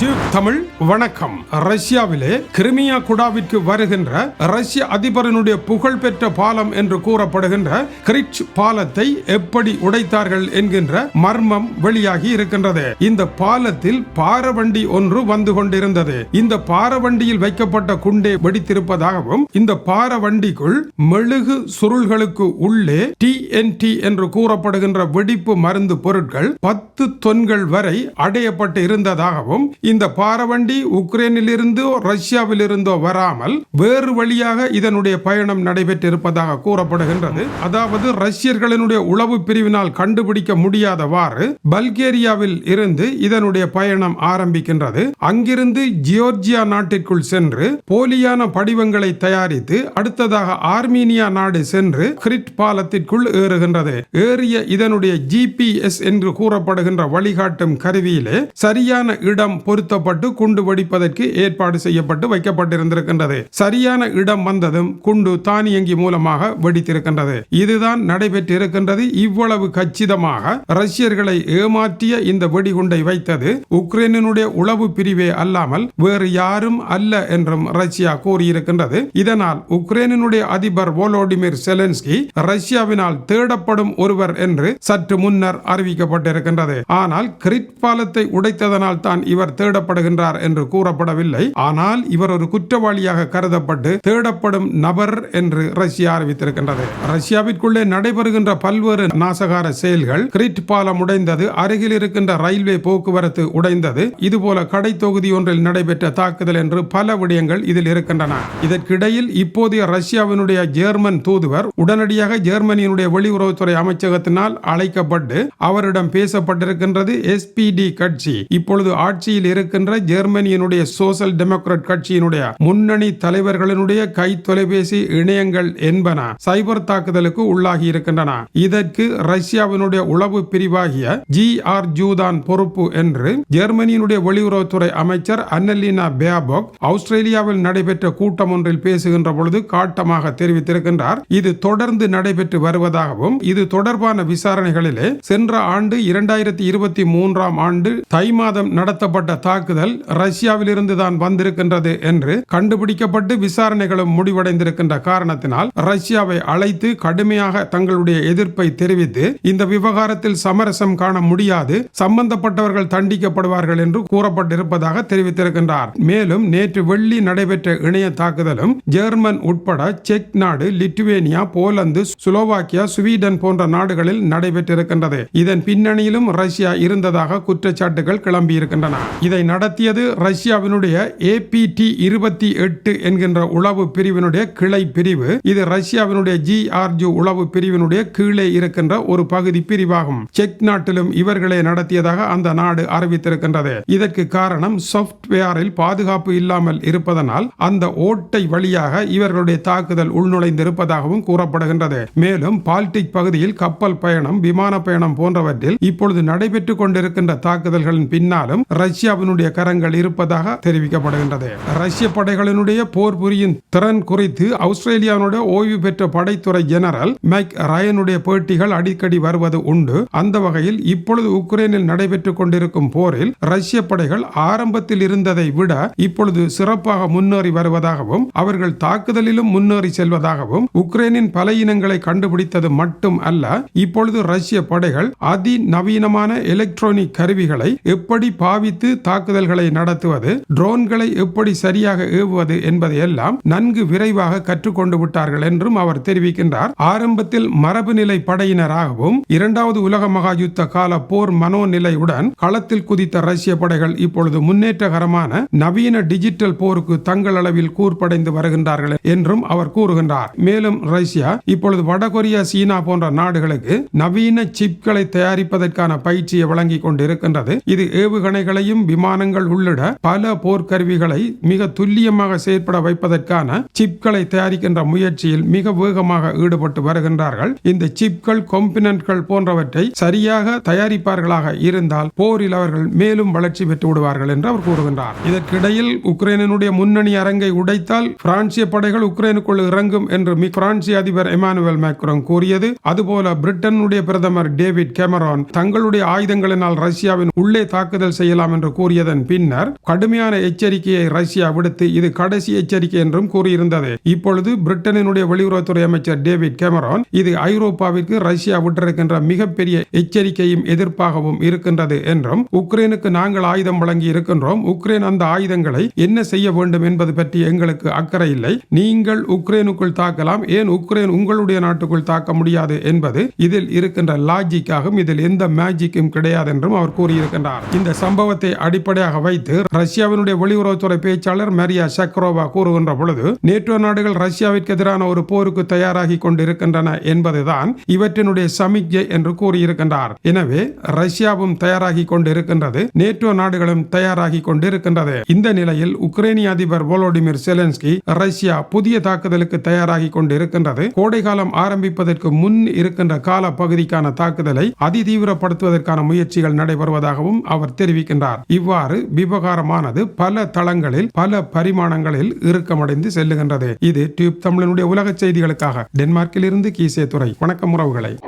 Tube Tamil வணக்கம். ரஷ்யாவிலே கிரிமியா குடாவிற்கு வருகின்ற ரஷ்ய அதிபரனுடைய புகழ்பெற்ற பாலம் என்று கூறப்படுகின்ற கிரிச் பாலத்தை எப்படி உடைத்தார்கள் என்கின்ற மர்மம் வெளியாகி இருக்கின்றது. இந்த பாலத்தில் பாரவண்டி ஒன்று வந்து கொண்டிருந்தது. இந்த பாரவண்டியில் வைக்கப்பட்ட குண்டே வெடித்திருப்பதாகவும் இந்த பாரவண்டிக்குள் மெழுகு சுருள்களுக்கு உள்ளே டிஎன்டி என்று கூறப்படுகின்ற வெடிப்பு மருந்து பொருட்கள் பத்து தொன்கள் வரை அடையப்பட்டு இருந்ததாகவும் இந்த பாரவண்டி உக்ரைனிலிருந்தோ ரஷ்யாவிலிருந்தோ வராமல் வேறு வழியாக இதனுடைய பயணம் நடைபெற்றிருப்பதாக கூறப்படுகின்றது. அதாவது ரஷ்யர்களினுடைய உளவு பிரிவினால் கண்டுபிடிக்க முடியாதவாறு பல்கேரியாவில் இருந்து இதனுடைய பயணம் ஆரம்பிக்கின்றது. அங்கிருந்து ஜியோர்ஜியா நாட்டிற்குள் சென்று போலியான படிவங்களை தயாரித்து அடுத்ததாக ஆர்மீனியா நாடு சென்று கிரிட் பாலத்திற்குள் ஏறுகின்றது. ஏறிய இதனுடைய ஜிபிஎஸ் என்று கூறப்படுகின்ற வழிகாட்டும் கருவியிலே சரியான இடம் பொருத்தப்பட்டு குண்டு வெடிப்பதற்கு ஏற்பாடு செய்யப்பட்டு வைக்கப்பட்டிருந்திருக்கின்றது. சரியான இடம் வந்ததும் குண்டு தானியங்கி மூலமாக வெடித்திருக்கின்றது. இதுதான் நடைபெற்றிருக்கின்றது. இவ்வளவு கச்சிதமாக ரஷ்யர்களை ஏமாற்றிய இந்த வெடிகுண்டை வைத்தது உக்ரைனுடைய உளவு பிரிவே அல்லாமல் வேறு யாரும் அல்ல என்றும் ரஷ்யா கூறியிருக்கின்றது. இதனால் உக்ரைனுடைய அதிபர் வோலோடிமிர் செலன்ஸ்கி ரஷ்யாவினால் தேடப்படும் ஒருவர் என்று சற்று முன்னர் அறிவிக்கப்பட்டிருக்கின்றது. ஆனால் கிரிட் பாலத்தை உடைத்ததனால் தான் இவர் தேடப்படுகின்றார் என்று கூறப்படவில்லை. ஆனால் இவர் ஒரு குற்றவாளியாக கருதப்பட்டு தேடப்படும் நபர் என்று ரஷ்யா அறிவித்திருக்கின்றது. ரஷ்யாவிற்குள்ளே நடைபெறுகின்ற பல்வேறு நாசகார செயல்கள் கிரிட் பாலம் உடைந்தது அருகில் இருக்கின்ற ரயில்வே போக்குவரத்து உடைந்தது. இதுபோல கடை தொகுதி ஒன்றில் நடைபெற்ற தாக்குதல் என்று பல விடயங்கள் இதில் இருக்கின்றன. இதற்கிடையில் இப்போதைய ரஷ்யாவினுடைய ஜெர்மன் தூதுவர் உடனடியாக ஜெர்மனியினுடைய வெளியுறவுத்துறை அமைச்சகத்தினால் அழைக்கப்பட்டு அவரிடம் பேசப்பட்டிருக்கின்றது எஸ்பிடி கட்சி. இப்பொழுது ஆட்சியில் இருக்கின்ற ஜெர்மனியினுடைய சோசல் டெமோக்ராட் கட்சியினுடைய முன்னணி தலைவர்களினுடைய கை தொலைபேசி இணையங்கள் என்பன சைபர் தாக்குதலுக்கு உள்ளாகி இருக்கின்றன. இதற்கு ரஷ்யாவினுடைய உளவு பிரிவாகிய ஜி ஆர் ஜூதான் பொறுப்பு என்று ஜெர்மனியினுடைய வெளியுறவுத்துறை அமைச்சர் அன்னலினா பேபோக் ஆஸ்திரேலியாவில் நடைபெற்ற கூட்டம் ஒன்றில் பேசுகின்ற பொழுது காட்டமாக தெரிவித்திருக்கின்றார். இது தொடர்ந்து நடைபெற்று வருவதாகவும் இது தொடர்பான விசாரணைகளிலே சென்ற ஆண்டு இரண்டாயிரத்தி இருபத்தி மூன்றாம் ஆண்டு தை மாதம் நடத்தப்பட்ட தாக்குதல் ரஷ்யாவிலிருந்து தான் வந்திருக்கின்றது என்று கண்டுபிடிக்கப்பட்டு விசாரணைகளும் முடிவடைந்திருக்கின்ற காரணத்தினால் ரஷ்யாவை அழைத்து கடுமையாக தங்களுடைய எதிர்ப்பை தெரிவித்து இந்த விவகாரத்தில் சமரசம் காண முடியாது சம்பந்தப்பட்டவர்கள் தண்டிக்கப்படுவார்கள் என்று கூறப்பட்டிருப்பதாக தெரிவித்திருக்கின்றார். மேலும் நேற்று வெள்ளி நடைபெற்ற இணைய தாக்குதலும் ஜெர்மன் உட்பட செக் நாடு லிட்டுவேனியா போலந்து சுலோவாக்கியா ஸ்வீடன் போன்ற நாடுகளில் நடைபெற்றிருக்கின்றது. இதன் பின்னணியிலும் ரஷ்யா இருந்ததாக குற்றச்சாட்டுகள் கிளம்பியிருக்கின்றன. இதை நடத்தியது ரஷ்யாவினுடைய ஏபிடி இருபத்தி எட்டு என்கின்ற உளவு பிரிவினுடைய கிளை பிரிவு. இது ரஷ்யாவினுடைய ஜி ஆர்ஜு உளவு பிரிவினுடைய கீழே இருக்கின்ற ஒரு பகுதி பிரிவாகும். செக் நாட்டிலும் இவர்களே நடத்தியதாக அந்த நாடு அறிவித்திருக்கின்றது. இதற்கு காரணம் சாப்ட்வேரில் பாதுகாப்பு இல்லாமல் இருப்பதனால் அந்த ஓட்டை வழியாக இவர்களுடைய தாக்குதல் உள்நுழைந்திருப்பதாகவும் கூறப்படுகின்றது. மேலும் பால்டிக் பகுதியில் கப்பல் பயணம் விமான பயணம் போன்றவற்றில் இப்பொழுது நடைபெற்றுக் கொண்டிருக்கின்ற தாக்குதல்களின் பின்னாலும் ரஷ்யா ரஷ்யாவினுடைய கரங்கள் இருப்பதாக தெரிவிக்கப்படுகின்றது. ரஷ்ய படைகளினுடைய போர் புரியும் திறன் குறித்து ஆஸ்திரேலியாவுடைய ஓய்வு பெற்ற படைத்துறை ஜெனரல் மைக் ரயனுடைய பேட்டிகள் அடிக்கடி வருவது உண்டு. அந்த வகையில் இப்பொழுது உக்ரைனில் நடைபெற்றுக் கொண்டிருக்கும் போரில் ரஷ்ய படைகள் ஆரம்பத்தில் இருந்ததை விட இப்பொழுது சிறப்பாக முன்னேறி வருவதாகவும் அவர்கள் தாக்குதலிலும் முன்னேறி செல்வதாகவும் உக்ரைனின் பல இனங்களை கண்டுபிடித்தது மட்டும் அல்ல இப்பொழுது ரஷ்ய படைகள் அதிநவீனமான எலக்ட்ரானிக் கருவிகளை எப்படி பாவித்து தாக்குதல்களை நடத்துவது ட்ரோன்களை எப்படி சரியாக ஏவுவது என்பதையெல்லாம் நன்கு விரைவாக கற்றுக்கொண்டு விட்டார்கள் என்றும் அவர் தெரிவிக்கின்றார். ஆரம்பத்தில் மரபு நிலை படையினராகவும் இரண்டாவது உலக மகா யுத்த கால போர் மனோநிலையுடன் களத்தில் குதித்த ரஷ்ய படைகள் இப்பொழுது முன்னேற்றகரமான நவீன டிஜிட்டல் போருக்கு தங்கள் அளவில் கூர்ப்படைந்து வருகின்றார்கள் என்றும் அவர் கூறுகின்றார். மேலும் ரஷ்யா இப்பொழுது வடகொரியா சீனா போன்ற நாடுகளுக்கு நவீன சிப்களை தயாரிப்பதற்கான பயிற்சியை வழங்கிக் கொண்டிருக்கின்றது. இது ஏவுகணைகளையும் விமானங்கள் உள்ளிட பல போர்க்கருவிகளை மிக துல்லியமாக செயற்பட வைப்பதற்கான சிப்களை தயாரிக்கின்ற முயற்சியில் மிக வேகமாக ஈடுபட்டு வருகின்றார்கள். இந்த சிப்கள் கொம்பினன்ட்கள் போன்றவற்றை சரியாக தயாரிப்பார்களாக இருந்தால் போரில் அவர்கள் மேலும் வளர்ச்சி பெற்று விடுவார்கள் என்று அவர் கூறுகின்றார். இதற்கிடையில் உக்ரைனுடைய முன்னணி அரங்கை உடைத்தால் பிரான்சிய படைகள் உக்ரைனுக்குள் இறங்கும் என்று பிரான்சிய அதிபர் எமானுவேல் மேக்ரோன் கூறியது. அதுபோல பிரிட்டனுடைய பிரதமர் டேவிட் கேமரான் தங்களுடைய ஆயுதங்களினால் ரஷ்யாவின் உள்ளே தாக்குதல் செய்யலாம் என்று கூறி கூறியதன் பின்னர் கடுமையான எச்சரிக்கையை ரஷ்யா விடுத்து இது கடைசி எச்சரிக்கை என்றும் கூறியிருந்தது. இப்பொழுது பிரிட்டனினுடைய வெளியுறவுத்துறை அமைச்சர் டேவிட் கேமரான் இது ஐரோப்பாவிற்கு ரஷ்யா விட்டிருக்கின்ற மிகப்பெரிய எச்சரிக்கையும் எதிர்ப்பாகவும் இருக்கின்றது என்றும் உக்ரைனுக்கு நாங்கள் ஆயுதம் வழங்கி இருக்கின்றோம். உக்ரைன் அந்த ஆயுதங்களை என்ன செய்ய வேண்டும் என்பது பற்றி எங்களுக்கு அக்கறை இல்லை. நீங்கள் உக்ரைனுக்குள் தாக்கலாம். ஏன் உக்ரைன் உங்களுடைய நாட்டுக்குள் தாக்க முடியாது என்பது இதில் இருக்கின்ற லாஜிக்காகவும் இதில் எந்த மேஜிக்கும் கிடையாது என்றும் அவர் கூறியிருக்கின்றார். இந்த சம்பவத்தை அடி அடிப்படையாக வைத்து ரஷ்யாவினுடைய வெளியுறவுத்துறை பேச்சாளர் மரியா சக்ரோவா கூறுகின்ற பொழுது நேட்டோ நாடுகள் ரஷ்யாவிற்கு எதிரான ஒரு போருக்கு தயாராகி கொண்டிருக்கின்றன என்பதுதான் இவற்றினுடைய சமிக்ஞை என்று கூறியிருக்கின்றார். எனவே ரஷ்யாவும் தயாராகி கொண்டிருக்கின்றது நேட்டோ நாடுகளும் தயாராகி கொண்டிருக்கின்றது. இந்த நிலையில் உக்ரைனிய அதிபர் வோலோடிமிர் செலன்ஸ்கி ரஷ்யா புதிய தாக்குதலுக்கு தயாராகி கொண்டிருக்கின்றது. கோடை காலம் ஆரம்பிப்பதற்கு முன் இருக்கின்ற கால பகுதிக்கான தாக்குதலை அதிதீவிரப்படுத்துவதற்கான முயற்சிகள் நடைபெறுவதாகவும் அவர் தெரிவிக்கின்றார். இவ்வாறு விவகாரமானது பல தளங்களில் பல பரிமாணங்களில் இறுக்கமடைந்து செல்லுகின்றது. இது டியூப் தமிழனுடைய உலக செய்திகளுக்காக. டென்மார்க்கில் இருந்து கீசே துறை வணக்கம் உறவுகளை.